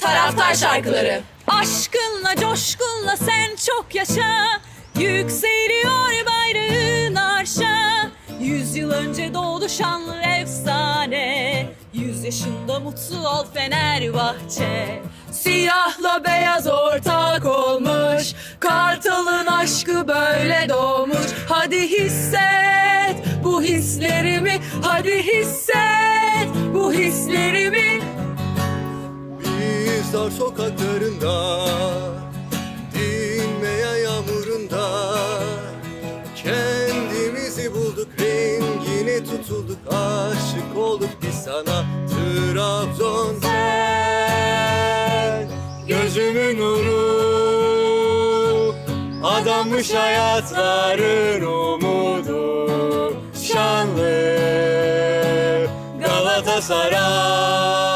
Taraftar şarkıları. Aşkınla coşkunla sen çok yaşa. Yükseliyor bayrağın arşa. Yüzyıl önce doğdu şanlı efsane. Yüz yaşında mutlu ol Fenerbahçe. Siyahla beyaz ortak olmuş. Kartalın aşkı böyle doğmuş. Hadi hisset bu hislerimi Hadi hisset Biz dar sokaklarında Dinmeyen yağmurunda. Kendimizi bulduk rengine tutulduk Aşık olduk biz sana. Trabzon Sen Gözümün nuru Adanmış hayatların umudu. Şanlı Galatasaray